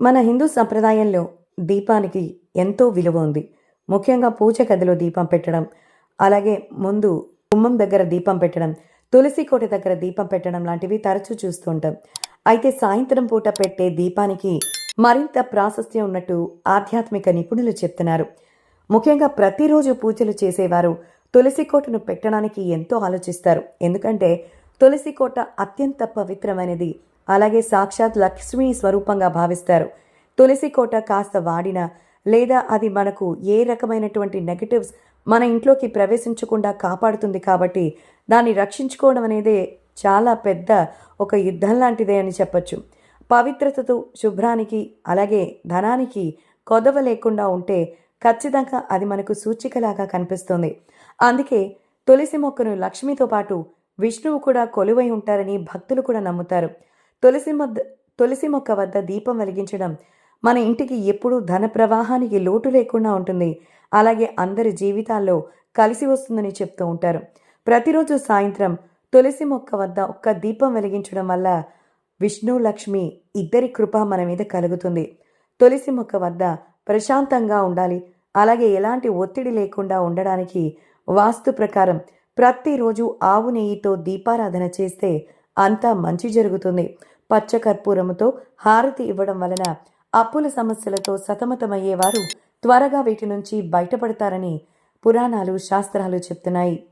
మన హిందూ సంప్రదాయంలో దీపానికి ఎంతో విలువ ఉంది. ముఖ్యంగా పూజ గదిలో దీపం పెట్టడం అలాగే ముందు కుమ్మం దగ్గర దీపం పెట్టడం తులసి కోట దగ్గర దీపం పెట్టడం లాంటివి తరచూ చూస్తూ ఉంటాం. అయితే సాయంత్రం పూట పెట్టే దీపానికి మరింత ప్రాశస్త్యం ఉన్నట్టు ఆధ్యాత్మిక నిపుణులు చెప్తున్నారు. ముఖ్యంగా ప్రతిరోజు పూజలు చేసేవారు తులసి కోటను పెట్టడానికి ఎంతో ఆలోచిస్తారు. ఎందుకంటే తులసి కోట అత్యంత పవిత్రమైనది. అలాగే సాక్షాత్ లక్ష్మీ స్వరూపంగా భావిస్తారు. తులసి కోట కాస్త వాడిన లేదా అది మనకు ఏ రకమైనటువంటి నెగటివ్స్ మన ఇంట్లోకి ప్రవేశించకుండా కాపాడుతుంది కాబట్టి దాన్ని రక్షించుకోవడం అనేది చాలా పెద్ద ఒక యుద్ధం లాంటిదే అని చెప్పచ్చు. పవిత్రతతో శుభ్రానికి అలాగే ధనానికి కొదవ లేకుండా ఉంటే ఖచ్చితంగా అది మనకు సూచికలాగా కనిపిస్తుంది. అందుకే తులసి మొక్కను లక్ష్మితో పాటు విష్ణువు కూడా కొలువై ఉంటారని భక్తులు కూడా నమ్ముతారు. తులసి మొద్ద తులసి మొక్క వద్ద దీపం వెలిగించడం మన ఇంటికి ఎప్పుడూ ధన ప్రవాహానికి లోటు లేకుండా ఉంటుంది. అలాగే అందరి జీవితాల్లో కలిసి వస్తుందని చెప్తూ ఉంటారు. ప్రతిరోజు సాయంత్రం తులసి మొక్క వద్ద ఒక్క దీపం వెలిగించడం వల్ల విష్ణు లక్ష్మి ఇద్దరి కృప మన మీద కలుగుతుంది. తులసి మొక్క వద్ద ప్రశాంతంగా ఉండాలి. అలాగే ఎలాంటి ఒత్తిడి లేకుండా ఉండడానికి వాస్తు ప్రకారం ప్రతిరోజు ఆవు నెయ్యితో దీపారాధన చేస్తే అంతా మంచి జరుగుతుంది. పచ్చకర్పూరముతో హారతి ఇవ్వడం వలన అప్పుల సమస్యలతో సతమతమయ్యేవారు త్వరగా వీటి నుంచి బయటపడతారని పురాణాలు శాస్త్రాలు చెప్తున్నాయి.